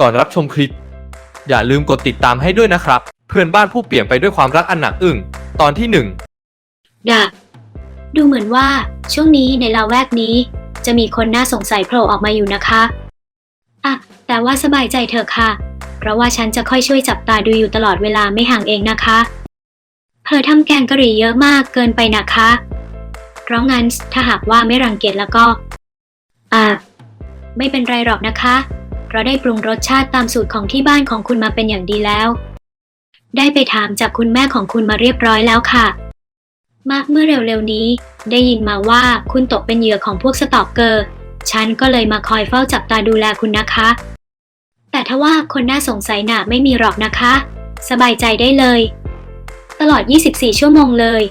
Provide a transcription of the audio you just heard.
ก่อนรับชมคลิป อย่าลืมกดติดตามให้ด้วยนะครับ เพื่อนบ้านผู้เปลี่ยนไปด้วยความรักอันหนักอึ้งตอนที่หนึ่งดะดูเหมือนว่าช่วงนี้ในละแวกนี้ จะมีคนน่าสงสัยโผล่ออกมาอยู่นะคะอะแต่ว่าสบายใจเถอะค่ะ เพราะว่าฉันจะค่อยช่วยจับตาดูอยู่ตลอดเวลาไม่ห่างเองนะคะเธอทำแกงกะหรี่เยอะมากเกินไปนะคะ เพราะงั้นถ้าหากว่าไม่รังเกียจแล้วก็ อ่า ไม่เป็นไรหรอกนะคะ ราะได้ปรุงรสชาติตามสูตรของที่บ้านของคุณมาเป็นอย่างดีแล้ว ได้ไปถามจากคุณแม่ของคุณมาเรียบร้อยแล้วค่ะ มาเมื่อเร็วๆนี้ ได้ยินมาว่าคุณตกเป็นเหยื่อของพวกสตอกเกอร์ ฉันก็เลยมาคอยเฝ้าจับตาดูแลคุณนะคะ แต่ถ้าว่าคนน่าสงสัยหน่ะไม่มีหรอกนะคะ สบายใจได้เลย ตลอด 24 ชั่วโมงเลย